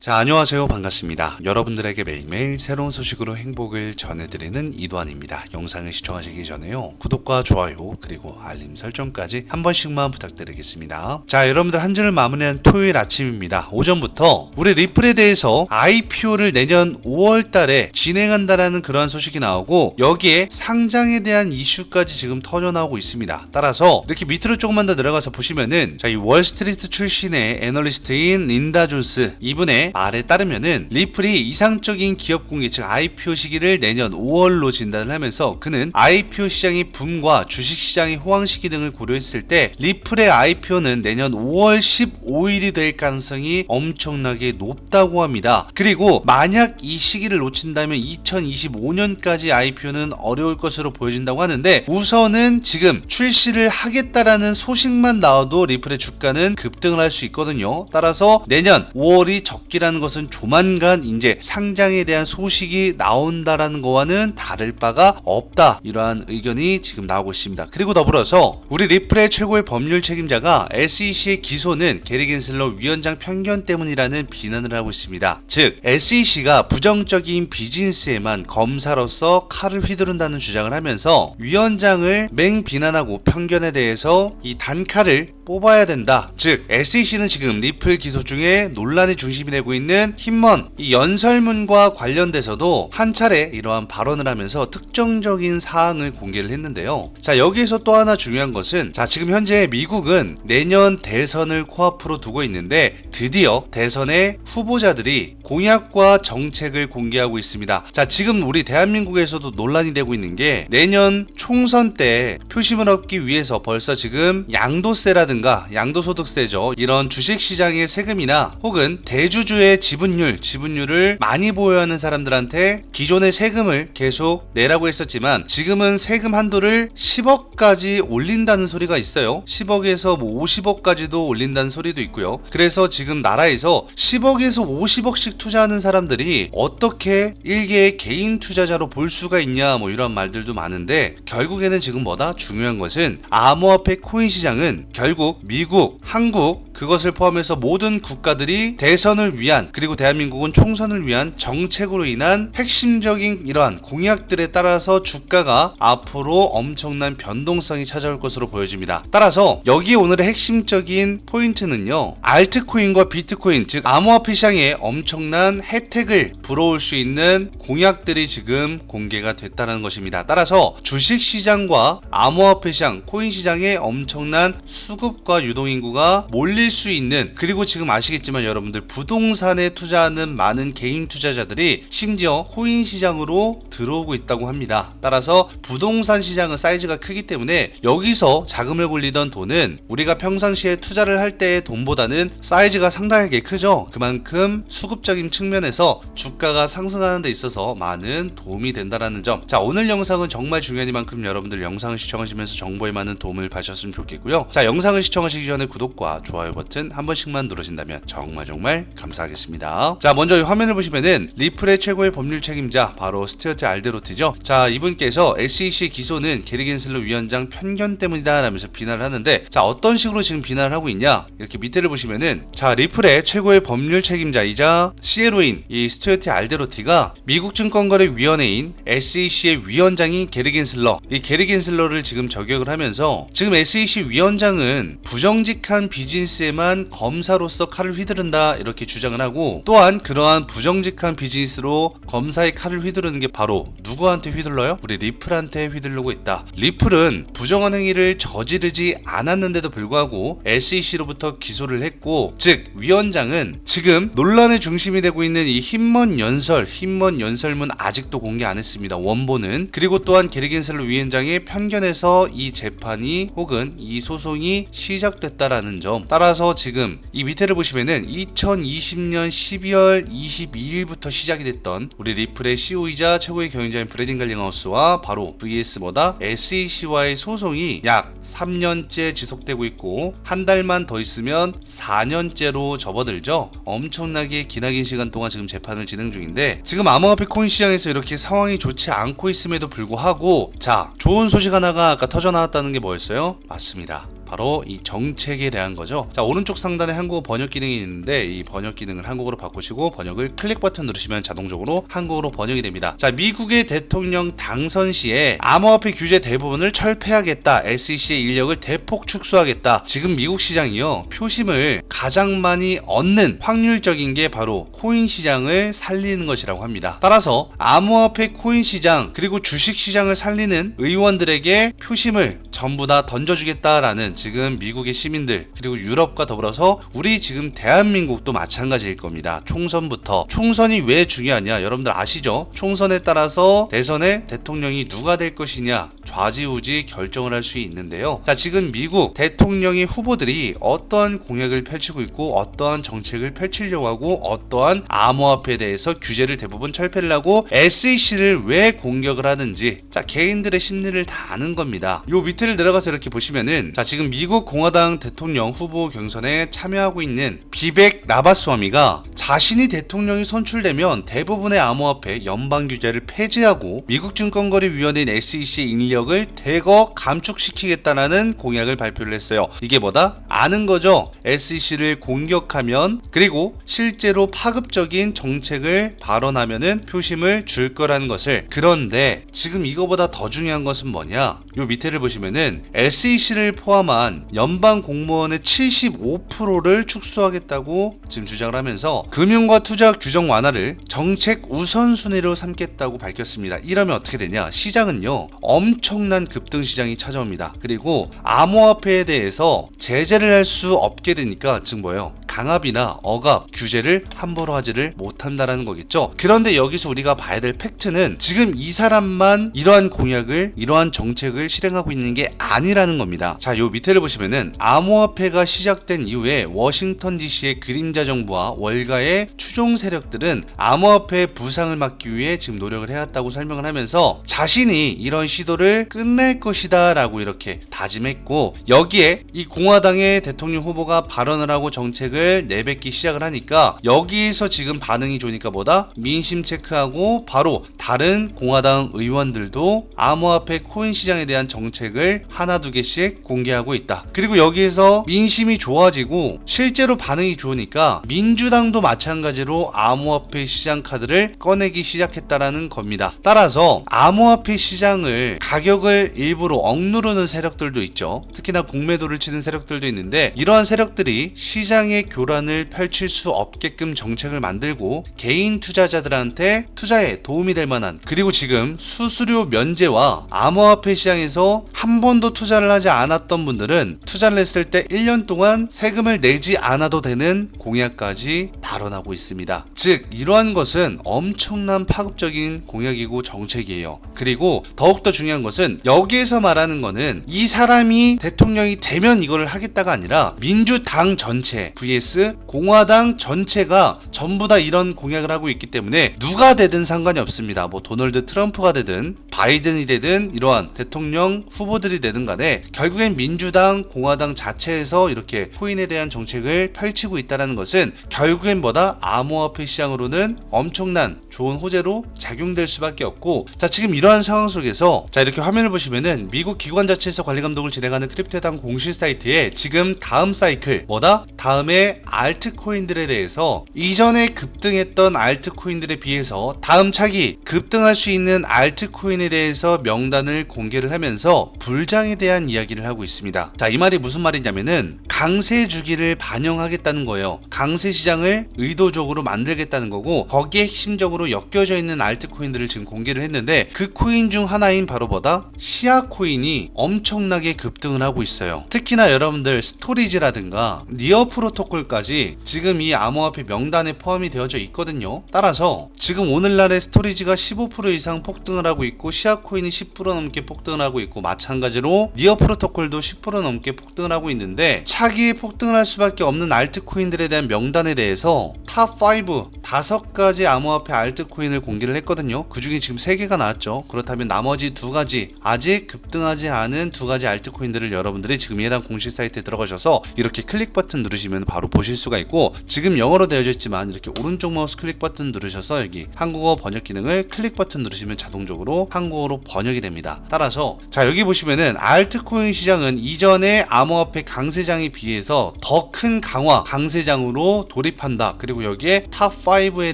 자, 안녕하세요. 반갑습니다. 여러분들에게 매일매일 새로운 소식으로 행복을 전해드리는 이도환입니다. 영상을 시청하시기 전에요. 구독과 좋아요, 그리고 알림 설정까지 한 번씩만 부탁드리겠습니다. 자, 여러분들 한 주를 마무리한 토요일 아침입니다. 오전부터 우리 리플에 대해서 IPO를 내년 5월 달에 진행한다라는 그러한 소식이 나오고 여기에 상장에 대한 이슈까지 지금 터져나오고 있습니다. 따라서 이렇게 밑으로 조금만 더 내려가서 보시면은 자, 이 월스트리트 출신의 애널리스트인 린다 존스 이분의 말에 따르면은 리플이 이상적인 기업 공개 즉 IPO 시기를 내년 5월로 진단을 하면서 그는 IPO 시장의 붐과 주식 시장의 호황 시기 등을 고려했을 때 리플의 IPO는 내년 5월 15일이 될 가능성이 엄청나게 높다고 합니다. 그리고 만약 이 시기를 놓친다면 2025년까지 IPO는 어려울 것으로 보여진다고 하는데 우선은 지금 출시를 하겠다라는 소식만 나와도 리플의 주가는 급등을 할 수 있거든요. 따라서 내년 5월이 적기 라는 것은 조만간 이제 상장에 대한 소식이 나온다라는 거와는 다를 바가 없다. 이러한 의견이 지금 나오고 있습니다. 그리고 더불어서 우리 리플의 최고의 법률 책임자가 SEC의 기소는 게리 겐슬러 위원장 편견 때문이라는 비난을 하고 있습니다. 즉 SEC가 부정적인 비즈니스에만 검사로서 칼을 휘두른다는 주장을 하면서 위원장을 맹 비난하고 편견에 대해서 이 단칼을 뽑아야 된다. 즉 SEC는 지금 리플 기소 중에 논란의 중심이 되고 있는 힘먼 이 연설문과 관련돼서도 한 차례 이러한 발언을 하면서 특정적인 사항을 공개를 했는데요. 자 여기에서 또 하나 중요한 것은 자 지금 현재 미국은 내년 대선을 코앞으로 두고 있는데 드디어 대선의 후보자들이 공약과 정책을 공개하고 있습니다. 자 지금 우리 대한민국에서도 논란이 되고 있는 게 내년 총선 때 표심을 얻기 위해서 벌써 지금 양도세라든가 양도소득세죠. 이런 주식시장의 세금이나 혹은 대주주의 지분율, 지분율을 많이 보여야 하는 사람들한테 기존의 세금을 계속 내라고 했었지만 지금은 세금 한도를 10억까지 올린다는 소리가 있어요. 10억에서 뭐 50억까지도 올린다는 소리도 있고요. 그래서 지금 나라에서 10억에서 50억씩 투자하는 사람들이 어떻게 일개의 개인 투자자로 볼 수가 있냐 뭐 이런 말들도 많은데 결국에는 지금 뭐다? 중요한 것은 암호화폐 코인 시장은 결국 미국, 한국 그것을 포함해서 모든 국가들이 대선을 위한 그리고 대한민국은 총선을 위한 정책으로 인한 핵심적인 이러한 공약들에 따라서 주가가 앞으로 엄청난 변동성이 찾아올 것으로 보여집니다. 따라서 여기 오늘의 핵심적인 포인트는요. 알트코인과 비트코인 즉 암호화폐 시장에 엄청난 혜택을 불어올 수 있는 공약들이 지금 공개가 됐다는 것입니다. 따라서 주식 시장과 암호화폐 시장, 코인 시장에 엄청난 수급과 유동 인구가 몰릴 수 있는 그리고 지금 아시겠지만 여러분들 부동산에 투자하는 많은 개인 투자자들이 심지어 코인 시장으로 들어오고 있다고 합니다. 따라서 부동산 시장은 사이즈가 크기 때문에 여기서 자금을 굴리던 돈은 우리가 평상시에 투자를 할 때의 돈보다는 사이즈가 상당하게 크죠. 그만큼 수급적인 측면에서 주가가 상승하는 데 있어서 많은 도움이 된다라는 점. 자, 오늘 영상은 정말 중요한 이만큼 여러분들 영상을 시청하시면서 정보에 많은 도움을 받으셨으면 좋겠고요. 자, 영상을 시청하시기 전에 구독과 좋아요 버튼 한 번씩만 누르신다면 정말 정말 감사하겠습니다. 자, 먼저 이 화면을 보시면은 리플의 최고의 법률 책임자 바로 스튜어트 알데로트죠. 자, 이분께서 SEC 기소는 게리 겐슬러 위원장 편견 때문이다 라면서 비난을 하는데 자, 어떤 식으로 지금 비난을 하고 있냐? 이렇게 밑에를 보시면은 자, 리플의 최고의 법률 책임자이자 CLO인 이 스튜어트 알데로티가 미국 증권거래위원회인 SEC의 위원장인 게리 겐슬러 이 게리 겐슬러를 지금 저격을 하면서 지금 SEC 위원장은 부정직한 비즈니스 에만 검사로서 칼을 휘두른다 이렇게 주장을 하고 또한 그러한 부정직한 비즈니스로 검사의 칼을 휘두르는 게 바로 누구한테 휘둘러요? 우리 리플한테 휘둘르고 있다. 리플은 부정한 행위를 저지르지 않았는데도 불구하고 SEC로부터 기소를 했고 즉 위원장은 지금 논란의 중심이 되고 있는 이 힘먼 연설, 힘먼 연설문 아직도 공개 안 했습니다. 원본은 그리고 또한 게리겐슬로 위원장의 편견에서 이 재판이 혹은 이 소송이 시작됐다라는 점 따라 서 지금 이 밑에를 보시면은 2020년 12월 22일부터 시작이 됐던 우리 리플의 CEO이자 최고의 경영자인 브래딘 갈링하우스와 바로 VS 뭐다 SEC와의 소송이 약 3년째 지속되고 있고 한 달만 더 있으면 4년째로 접어들죠. 엄청나게 기나긴 시간 동안 지금 재판을 진행 중인데 지금 암호화폐 코인 시장에서 이렇게 상황이 좋지 않고 있음에도 불구하고 자 좋은 소식 하나가 아까 터져 나왔다는 게 뭐였어요? 맞습니다. 바로 이 정책에 대한 거죠. 자, 오른쪽 상단에 한국어 번역 기능이 있는데 이 번역 기능을 한국어로 바꾸시고 번역을 클릭 버튼 누르시면 자동적으로 한국어로 번역이 됩니다. 자, 미국의 대통령 당선 시에 암호화폐 규제 대부분을 철폐하겠다. SEC의 인력을 대폭 축소하겠다. 지금 미국 시장이요. 표심을 가장 많이 얻는 확률적인 게 바로 코인 시장을 살리는 것이라고 합니다. 따라서 암호화폐 코인 시장 그리고 주식 시장을 살리는 의원들에게 표심을 전부 다 던져주겠다라는 지금 미국의 시민들 그리고 유럽과 더불어서 우리 지금 대한민국도 마찬가지일 겁니다. 총선부터 총선이 왜 중요하냐 여러분들 아시죠? 총선에 따라서 대선의 대통령이 누가 될 것이냐 좌지우지 결정을 할 수 있는데요. 자 지금 미국 대통령의 후보들이 어떠한 공약을 펼치고 있고 어떠한 정책을 펼치려고 하고 어떠한 암호화폐에 대해서 규제를 대부분 철폐를 하고 SEC를 왜 공격을 하는지 자 개인들의 심리를 다 아는 겁니다. 요 밑을 내려가서 이렇게 보시면은 자 지금 미국 공화당 대통령 후보 경선에 참여하고 있는 비백 라바스와미가 자신이 대통령이 선출되면 대부분의 암호화폐 연방 규제를 폐지하고 미국 증권거래위원회인 SEC의 인력을 대거 감축시키겠다라는 공약을 발표를 했어요. 이게 뭐다? 아는 거죠. SEC를 공격하면 그리고 실제로 파급적인 정책을 발언하면은 표심을 줄 거라는 것을 그런데 지금 이거보다 더 중요한 것은 뭐냐? 요 밑에를 보시면은 SEC를 포함한 연방 공무원의 75%를 축소하겠다고 지금 주장을 하면서 금융과 투자 규정 완화를 정책 우선순위로 삼겠다고 밝혔습니다. 이러면 어떻게 되냐? 시장은요 엄청난 급등 시장이 찾아옵니다. 그리고 암호화폐에 대해서 제재를 할 수 없게 되니까 즉 뭐예요? 강압이나 억압, 규제를 함부로 하지를 못한다라는 거겠죠. 그런데 여기서 우리가 봐야 될 팩트는 지금 이 사람만 이러한 공약을, 이러한 정책을 실행하고 있는 게 아니라는 겁니다. 자, 요 밑에를 보시면은 암호화폐가 시작된 이후에 워싱턴 DC의 그림자 정부와 월가의 추종 세력들은 암호화폐 부상을 막기 위해 지금 노력을 해왔다고 설명을 하면서 자신이 이런 시도를 끝낼 것이다라고 이렇게 다짐했고 여기에 이 공화당의 대통령 후보가 발언을 하고 정책을 내뱉기 시작을 하니까 여기에서 지금 반응이 좋으니까 뭐다? 민심 체크하고 바로 다른 공화당 의원들도 암호화폐 코인 시장에 대한 정책을 하나 두 개씩 공개하고 있다. 그리고 여기에서 민심이 좋아지고 실제로 반응이 좋으니까 민주당도 마찬가지로 암호화폐 시장 카드를 꺼내기 시작했다라는 겁니다. 따라서 암호화폐 시장을 가격을 일부러 억누르는 세력들도 있죠. 특히나 공매도를 치는 세력들도 있는데 이러한 세력들이 시장의 교란을 펼칠 수 없게끔 정책을 만들고 개인 투자자들한테 투자에 도움이 될 만한 그리고 지금 수수료 면제와 암호화폐 시장에서 한 번도 투자를 하지 않았던 분들은 투자를 했을 때 1년 동안 세금을 내지 않아도 되는 공약까지 발언하고 있습니다. 즉 이러한 것은 엄청난 파급적인 공약이고 정책이에요. 그리고 더욱더 중요한 것은 여기에서 말하는 거는 이 사람이 대통령이 되면 이거를 하겠다가 아니라 민주당 전체 vs 공화당 전체가 전부 다 이런 공약을 하고 있기 때문에 누가 되든 상관이 없습니다. 뭐 도널드 트럼프가 되든 바이든이 되든 이러한 대통령 후보들이 되든 간에 결국엔 민주당 공화당 자체에서 이렇게 코인에 대한 정책을 펼치고 있다는 것은 결국엔 뭐다 암호화폐 시장으로는 엄청난 좋은 호재로 작용될 수밖에 없고 자 지금 이러한 상황 속에서 자 이렇게 화면을 보시면은 미국 기관 자체에서 관리 감독을 진행하는 크립토당 공식 사이트에 지금 다음 사이클 뭐다 다음에 알트코인들에 대해서 이전에 급등했던 알트코인들에 비해서 다음 차기 급등할 수 있는 알트코인에 대해서 명단을 공개를 하면서 불장에 대한 이야기를 하고 있습니다. 자, 이 말이 무슨 말이냐면은 강세 주기를 반영하겠다는 거예요. 강세 시장을 의도적으로 만들겠다는 거고 거기에 핵심적으로 엮여져 있는 알트코인들을 지금 공개를 했는데 그 코인 중 하나인 바로 뭐다? 시아 코인이 엄청나게 급등을 하고 있어요. 특히나 여러분들 스토리지라든가 니어 프로토콜까지 지금 이 암호화폐 명단에 포함이 되어져 있거든요. 따라서 지금 오늘날의 스토리지가 15% 이상 폭등을 하고 있고 시아 코인이 10% 넘게 폭등을 하고 있고 마찬가지로 니어 프로토콜도 10% 넘게 폭등을 하고 있는데 차기에 폭등을 할 수밖에 없는 알트코인들에 대한 명단에 대해서 탑5 다섯 가지 암호화폐 알트코인을 공개를 했거든요. 그 중에 지금 3개가 나왔죠. 그렇다면 나머지 두 가지 아직 급등하지 않은 두 가지 알트코인들을 여러분들이 지금 이 해당 공식 사이트에 들어가셔서 이렇게 클릭 버튼 누르시면 바로 보실 수가 있고 지금 영어로 되어져 있지만 이렇게 오른쪽 마우스 클릭 버튼 누르셔서 여기 한국어 번역 기능을 클릭 버튼 누르시면 자동적으로 한국어로 번역이 됩니다. 따라서 자 여기 보시면은 알트코인 시장은 이전의 암호화폐 강세장에 비해서 더 큰 강화 강세장으로 돌입한다. 그리고 여기에 탑5 에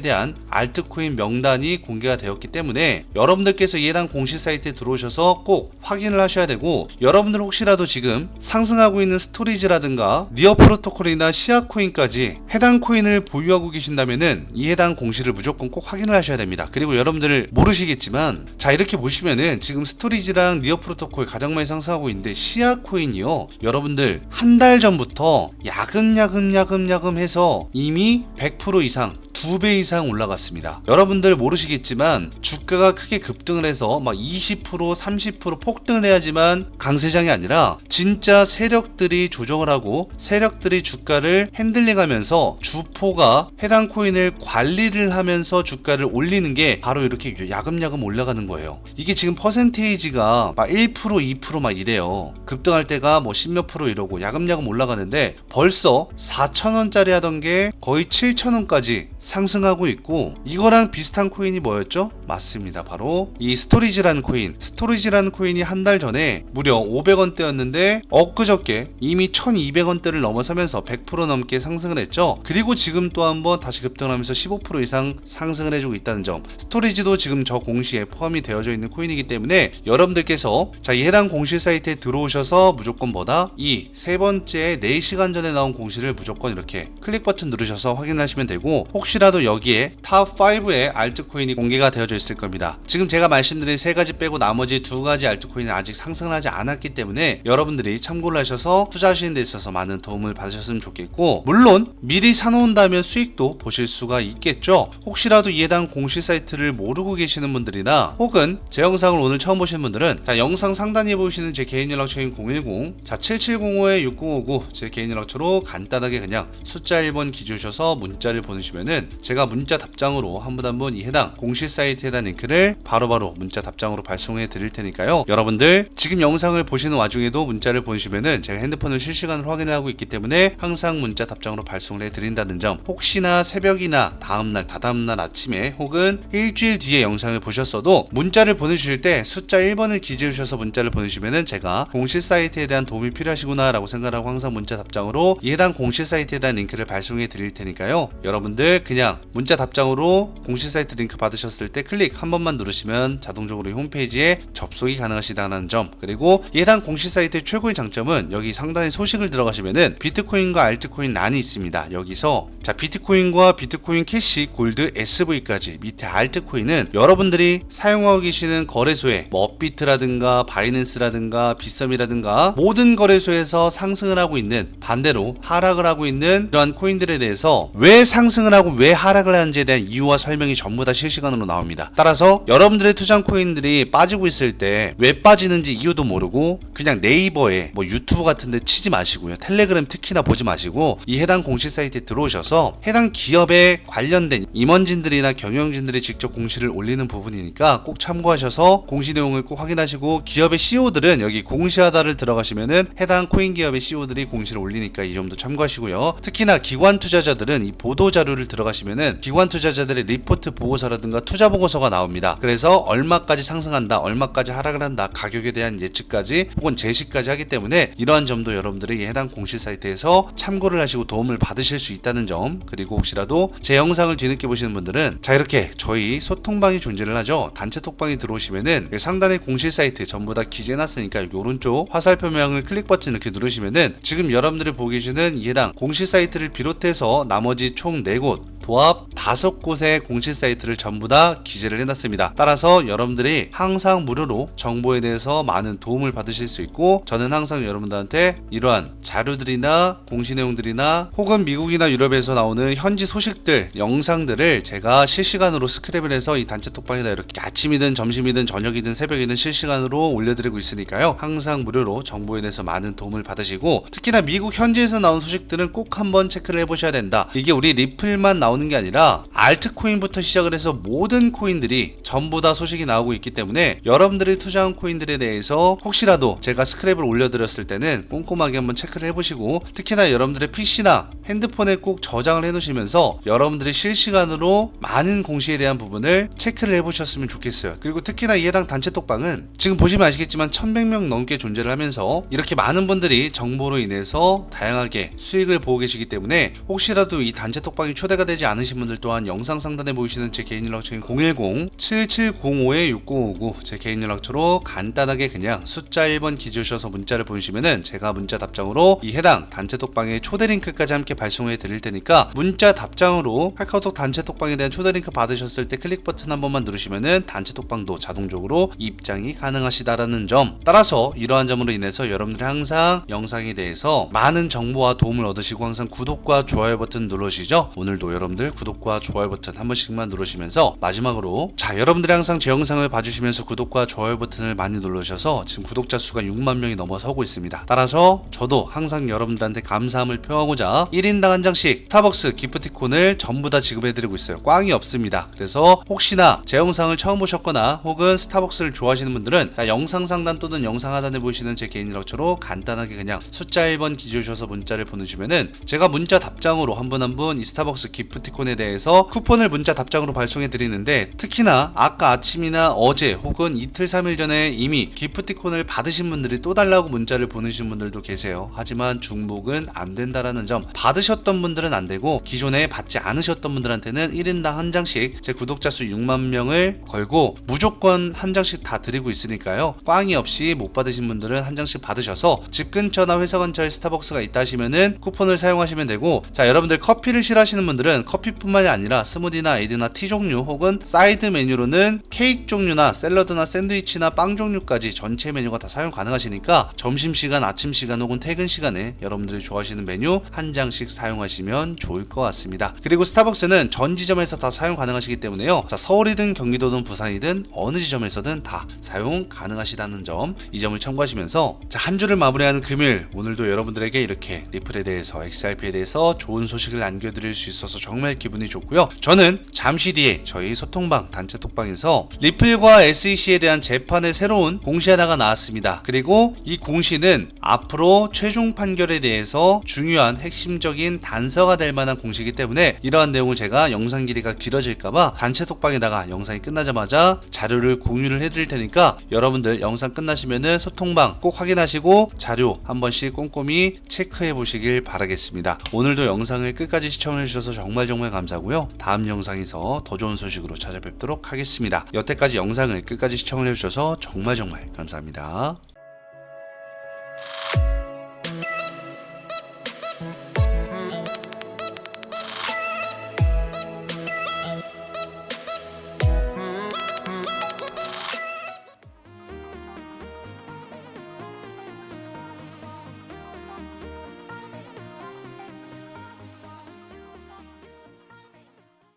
대한 알트코인 명단이 공개가 되었기 때문에 여러분들께서 이 해당 공식 사이트에 들어오셔서 꼭 확인을 하셔야 되고 여러분들 혹시라도 지금 상승하고 있는 스토리지라든가 니어 프로토콜이나 시아 코인까지 해당 코인을 보유하고 계신다면은 이 해당 공시를 무조건 꼭 확인을 하셔야 됩니다. 그리고 여러분들 모르시겠지만 자 이렇게 보시면은 지금 스토리지랑 니어 프로토콜 가장 많이 상승하고 있는데 시아 코인이요. 여러분들 한 달 전부터 야금야금 야금야금 해서 이미 100% 이상 두배 이상 올라갔습니다. 여러분들 모르시겠지만 주가가 크게 급등을 해서 막 20% 30% 폭등을 해야지만 강세장이 아니라 진짜 세력들이 조정을 하고 세력들이 주가를 핸들링하면서 주포가 해당 코인을 관리를 하면서 주가를 올리는 게 바로 이렇게 야금야금 올라가는 거예요. 이게 지금 퍼센테이지가 막 1% 2%막 이래요. 급등할 때가 뭐 10몇 프로 이러고 야금야금 올라가는데 벌써 4,000원짜리 하던 게 거의 7,000원까지 상 승하고 있고 이거랑 비슷한 코인이 뭐였죠? 맞습니다. 바로 이 스토리지라는 코인. 스토리지라는 코인이 한 달 전에 무려 500원대였는데 엊그저께 이미 1200원대를 넘어서면서 100% 넘게 상승을 했죠. 그리고 지금 또 한번 다시 급등하면서 15% 이상 상승을 해주고 있다는 점. 스토리지도 지금 저 공시에 포함이 되어져 있는 코인이기 때문에 여러분들께서 자, 이 해당 공시 사이트에 들어오셔서 무조건 뭐다? 이 세 번째 4시간 전에 나온 공시를 무조건 이렇게 클릭 버튼 누르셔서 확인하시면 되고 혹시라도 여기에 탑 5의 알트코인이 공개가 되어져 있을 겁니다. 지금 제가 말씀드린 세 가지 빼고 나머지 두 가지 알트코인은 아직 상승을 하지 않았기 때문에 여러분들이 참고를 하셔서 투자하시는 데 있어서 많은 도움을 받으셨으면 좋겠고 물론 미리 사놓은다면 수익도 보실 수가 있겠죠. 혹시라도 이 해당 공시 사이트를 모르고 계시는 분들이나 혹은 제 영상을 오늘 처음 보시는 분들은 자 영상 상단에 보시는 제 개인 연락처인 010 자 7705에 6059 제 개인 연락처로 간단하게 그냥 숫자 1번 기주셔서 문자를 보내시면은 제가 문자 답장으로 한 분 한 분 이 해당 공시 사이트 에 대한 링크를 바로바로 문자 답장으로 발송해 드릴 테니까요. 여러분들 지금 영상을 보시는 와중에도 문자를 보내주면은 제가 핸드폰을 실시간으로 확인을 하고 있기 때문에 항상 문자 답장으로 발송을 해 드린다는 점 혹시나 새벽이나 다음날 다다음날 아침에 혹은 일주일 뒤에 영상을 보셨어도 문자를 보내주실 때 숫자 1번을 기재해 주셔서 문자를 보내주시면은 제가 공시 사이트에 대한 도움이 필요하시구나 라고 생각하고 항상 문자 답장으로 이 해당 공시 사이트에 대한 링크를 발송해 드릴 테니까요. 여러분들 그냥 문자 답장으로 공시 사이트 링크 받으셨을 때 클릭 한 번만 누르시면 자동적으로 이 홈페이지에 접속이 가능하시다는 점 그리고 이 해당 공시 사이트의 최고의 장점은 여기 상단에 소식을 들어가시면은 비트코인과 알트코인 란이 있습니다. 여기서 자 비트코인과 비트코인 캐시 골드 SV까지 밑에 알트코인은 여러분들이 사용하고 계시는 거래소에 뭐 업비트라든가 바이낸스라든가 비썸이라든가 모든 거래소에서 상승을 하고 있는 반대로 하락을 하고 있는 이러한 코인들에 대해서 왜 상승을 하고 왜 하락을 하는지에 대한 이유와 설명이 전부 다 실시간으로 나옵니다. 따라서 여러분들의 투자 코인들이 빠지고 있을 때 왜 빠지는지 이유도 모르고 그냥 네이버에 뭐 유튜브 같은 데 치지 마시고요. 텔레그램 특히나 보지 마시고 이 해당 공시 사이트에 들어오셔서 해당 기업에 관련된 임원진들이나 경영진들이 직접 공시를 올리는 부분이니까 꼭 참고하셔서 공시 내용을 꼭 확인하시고 기업의 CEO들은 여기 공시하다를 들어가시면은 해당 코인 기업의 CEO들이 공시를 올리니까 이 점도 참고하시고요. 특히나 기관 투자자들은 이 보도 자료를 들어가시면은 기관 투자자들의 리포트 보고서라든가 투자 보고서 가 나옵니다. 그래서 얼마까지 상승한다, 얼마까지 하락을 한다, 가격에 대한 예측까지 혹은 제시까지 하기 때문에 이러한 점도 여러분들이 해당 공시 사이트에서 참고를 하시고 도움을 받으실 수 있다는 점 그리고 혹시라도 제 영상을 뒤늦게 보시는 분들은 자 이렇게 저희 소통방이 존재를 하죠. 단체 톡방에 들어오시면은 여기 상단에 공시 사이트 전부 다 기재해놨으니까 여기 오른쪽 화살 표명을 클릭 버튼 이렇게 누르시면은 지금 여러분들이 보고 계시는 이 해당 공시 사이트를 비롯해서 나머지 총 4곳 도합 다섯 곳의 공식 사이트를 전부 다 기재 를 해놨습니다. 따라서 여러분들이 항상 무료로 정보에 대해서 많은 도움을 받으실 수 있고 저는 항상 여러분들한테 이러한 자료들이나 공시 내용들이나 혹은 미국이나 유럽에서 나오는 현지 소식들 영상들을 제가 실시간으로 스크랩을 해서 이 단체 톡방에다 이렇게 아침이든 점심이든 저녁이든 새벽이든 실시간으로 올려드리고 있으니까요. 항상 무료로 정보에 대해서 많은 도움을 받으시고 특히나 미국 현지에서 나온 소식들은 꼭 한번 체크를 해보셔야 된다. 이게 우리 리플만 나오는 게 아니라 알트코인부터 시작을 해서 모든 코인 들이 전부 다 소식이 나오고 있기 때문에 여러분들이 투자한 코인들에 대해서 혹시라도 제가 스크랩을 올려드렸을 때는 꼼꼼하게 한번 체크를 해보시고 특히나 여러분들의 PC나 핸드폰에 꼭 저장을 해놓으시면서 여러분들이 실시간으로 많은 공시에 대한 부분을 체크를 해보셨으면 좋겠어요. 그리고 특히나 이 해당 단체 톡방은 지금 보시면 아시겠지만 1100명 넘게 존재를 하면서 이렇게 많은 분들이 정보로 인해서 다양하게 수익을 보고 계시기 때문에 혹시라도 이 단체 톡방이 초대가 되지 않으신 분들 또한 영상 상단에 보이시는 제 개인 연락처인 010-7705-6059 제 개인 연락처로 간단하게 그냥 숫자 1번 기주셔서 문자를 보내시면은 제가 문자 답장으로 이 해당 단체 톡방의 초대 링크까지 함께 발송해 드릴 테니까 문자 답장으로 카카오톡 단체 톡방에 대한 초대 링크 받으셨을 때 클릭 버튼 한 번만 누르시면은 단체 톡방도 자동적으로 입장이 가능하시다라는 점. 따라서 이러한 점으로 인해서 여러분들이 항상 영상에 대해서 많은 정보와 도움을 얻으시고 항상 구독과 좋아요 버튼 누르시죠. 오늘도 여러분들 구독과 좋아요 버튼 한 번씩만 누르시면서 마지막으로 자 여러분들이 항상 제 영상을 봐주시면서 구독과 좋아요 버튼을 많이 누르셔서 지금 구독자 수가 6만 명이 넘어서고 있습니다. 따라서 저도 항상 여러분들한테 감사함을 표하고자 1인당 한 장씩 스타벅스 기프티콘을 전부 다 지급해드리고 있어요. 꽝이 없습니다. 그래서 혹시나 제 영상을 처음 보셨거나 혹은 스타벅스를 좋아하시는 분들은 자, 영상 상단 또는 영상 하단에 보시는 제 개인 연락처로 간단하게 그냥 숫자 1번 기주셔서 문자를 보내주면은 제가 문자 답장으로 한 분 한 분 이 스타벅스 기프티콘에 대해서 쿠폰을 문자 답장으로 발송해 드리는데 특히나 아까 아침이나 어제 혹은 이틀 3일 전에 이미 기프티콘을 받으신 분들이 또 달라고 문자를 보내신 분들도 계세요. 하지만 중복은 안 된다라는 점 받으셨던 분들은 안 되고 기존에 받지 않으셨던 분들한테는 1인당 한 장씩 제 구독자 수 6만 명을 걸고 무조건 한 장씩 다 드리고 있으니까요. 꽝이 없이 못 받으신 분들은 한 장씩 받으셔서 집 근처나 회사 근처에 스타벅스가 있다 하시면은 쿠폰을 사용하시면 되고 자 여러분들 커피를 싫어하시는 분들은 커피뿐만이 아니라 스무디나 에이드나 티 종류 혹은 사이드 메뉴로는 케이크 종류나 샐러드나 샌드위치나 빵 종류까지 전체 메뉴가 다 사용 가능하시니까 점심시간 아침시간 혹은 퇴근 시간에 여러분들이 좋아하시는 메뉴 한 장씩 사용하시면 좋을 것 같습니다. 그리고 스타벅스는 전 지점에서 다 사용 가능하시기 때문에요. 자 서울이든 경기도든 부산이든 어느 지점에서든 다 사용 가능하시다는 점 이 점을 참고하시면서 자, 한 주를 마무리하는 금요일 오늘도 여러분들에게 이렇게 리플에 대해서 XRP에 대해서 좋은 소식을 안겨드릴 수 있어서 정말 기분이 좋고요. 저는 잠시 뒤에 저희 소통방 단체 톡방에서 리플과 SEC에 대한 재판의 새로운 공시 하나가 나왔습니다 그리고 이 공시는 앞으로 최종 판결에 대해서 중요한 핵심적인 단서가 될 만한 공시이기 때문에 이러한 내용을 제가 영상 길이가 길어질까봐 단체 톡방에다가 영상이 끝나자마자 자료를 공유를 해드릴 테니까 여러분들 영상 끝나시면은 소통방 꼭 확인하시고 자료 한 번씩 꼼꼼히 체크해 보시길 바라겠습니다. 오늘도 영상을 끝까지 시청해 주셔서 정말 정말 감사하고요. 다음 영상에서 더 좋은 소식으로 찾아뵙 찾아뵙도록 하겠습니다. 여태까지 영상을 끝까지 시청해주셔서 정말 정말 감사합니다.